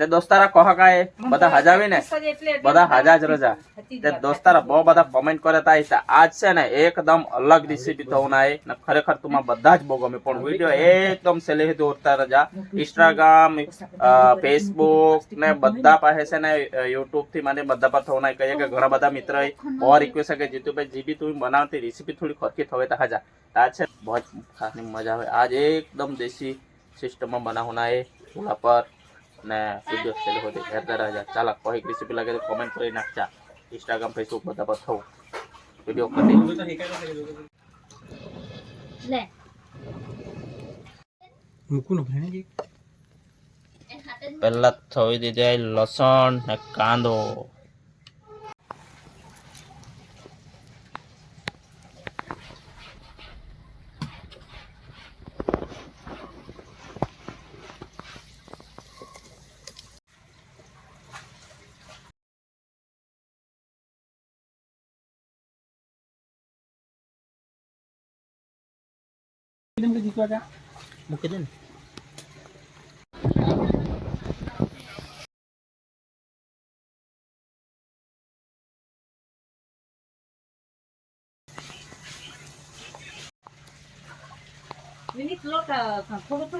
તે દોસ્તારા કહો કાય બધા હાજા આવે ને બધા હાજા જ રજા તે દોસ્તારા બહુ બધા કોમેન્ટ કરે તા છે આજ છે ને એકદમ અલગ રેસીપી થવાના એ ને ખરેખર તમા બધા જ બહુ ગમે પણ વિડિયો એકદમ સેલે હે દોરતા રજા ઇન્સ્ટાગ્રામ ફેસબુક ને બધા પાસે છે ને યુટ્યુબ થી મને બધા પર થવાના કહીએ કે ઘણા બધા મિત્ર બહુ રિક્વેસ્ટ કે જીતુભાઈ જીબી તું બનાવતી રેસીપી થોડી ખરખી થવે તો હાજા આ છે બહુ ખાની મજા આવે આજ એકદમ દેશી સિસ્ટમમાં બનાવના એ ચૂલા પર અને વિડીયો સેલ હોતે શેર કરા ચાલા કોઈ રેસીપી લાગે તો કોમેન્ટ કરી નાખજા ઇન્સ્ટાગ્રામ ફેસબુક બધા પર થવું વિડીયો કરી લે મૂકું ને પહેલા થોડી દીધે લસણ ને કાંદો મૂકવા તા મૂકી દે ને વિનીત લોટ uh, થોડું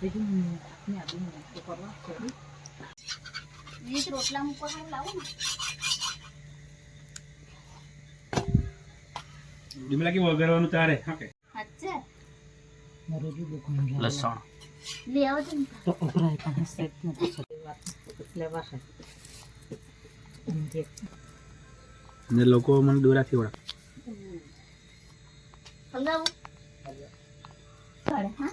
રોટલા કે વઘારવાનું તારે હા કે અચ્છા લસણ લે આવો તો ઉભરાય લેવા છે ને લોકો મને દોરાથી ઓળખ હલાવું હા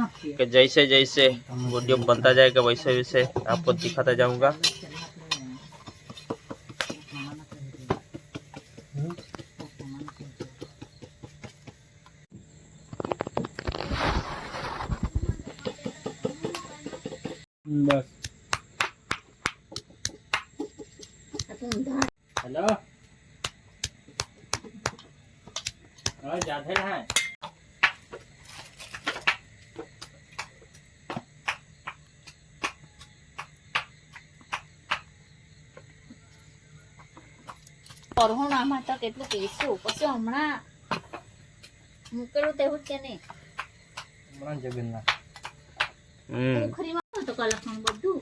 कि जैसे जैसे वीडियो बनता जाएगा वैसे वैसे आपको दिखाता जाऊंगा हेलो ज्यादा है કરો કરોણામાં તો કેટલું પીશું પછી હમણાં મૂકેલું તેવું કે નહીં હમણાં જગન્નાથ પોખરીમાં તો કલાકમાં બધું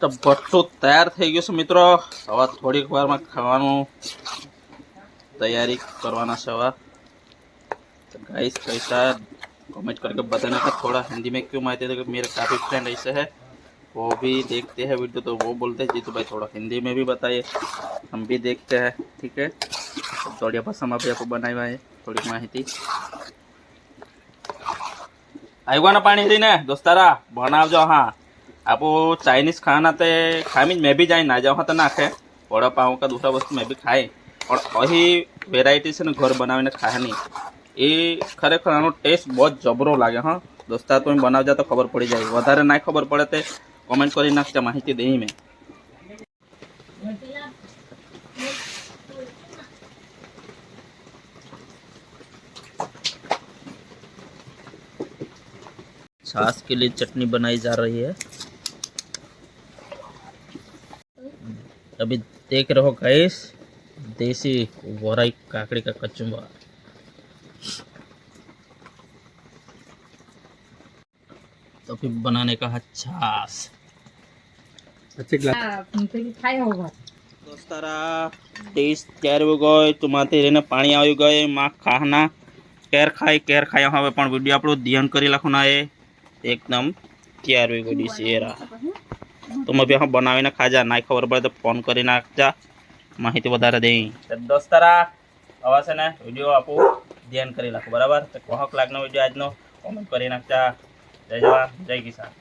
तो बत्तू तैयार થઈ ગયોસો મિત્રો હવે થોડીકવારમાં ખવાનું તૈયારી કરવાના છેવા गाइस કઈક કમેન્ટ કરીને બતાના કે થોડા હિન્દી મે ક્યુ માહિતે કે મેરે સાથ Экસ્ટ્રેન્ડ હૈ વો ભી દેખતે હે વિડિયો તો વો બોલતે જીતુ ભાઈ થોડા હિન્દી મે ભી બતાઈએ હમ ભી દેખતે હે ઠીક હે તોડિયા પાસમાબિયા કો બનાયા હે થોડીક માહિતી આગવાના ने दोस्तारा बना जाओ हाँ आप चाइनीज़ खाना तो खाम मैं भी जाए ना जाओ हाँ तो ना खे बड़ा पाओ का दूसरा वस्तु मैं भी खाए और अही वेराइटी से घर बनाने खाए नहीं ये खरेखर आ टेस्ट बहुत जबरो लगे हाँ दोस्तार तुम बनाओ जा तो खबर पड़ जाए वारे ना खबर पड़े तो कमेंट कर महिती दे मैं छाछ के लिए चटनी बनाई जा रही है अभी देख रहे हो गैस देसी वराई काकड़ी का कचुम्बा तो फिर बनाने का है छाछ हाँ, तो तो पानी आयु गए माँ खाना कैर खाई केर खाई हम अपन वीडियो अपलोड ध्यान कर लखना है એકદમ તૈયાર હોય ગઈ શેરા તમે બી હા બનાવીને ખાજા નાય ખબર પડે તો ફોન કરી નાખજા માહિતી વધારે દઈ દોસ્તારા આવા છે ને વિડીયો આપું ધ્યાન કરી નાખો બરાબર તો કોહક લાગનો વિડીયો આજનો કોમેન્ટ કરી નાખજા જય જવાન જય કિસાન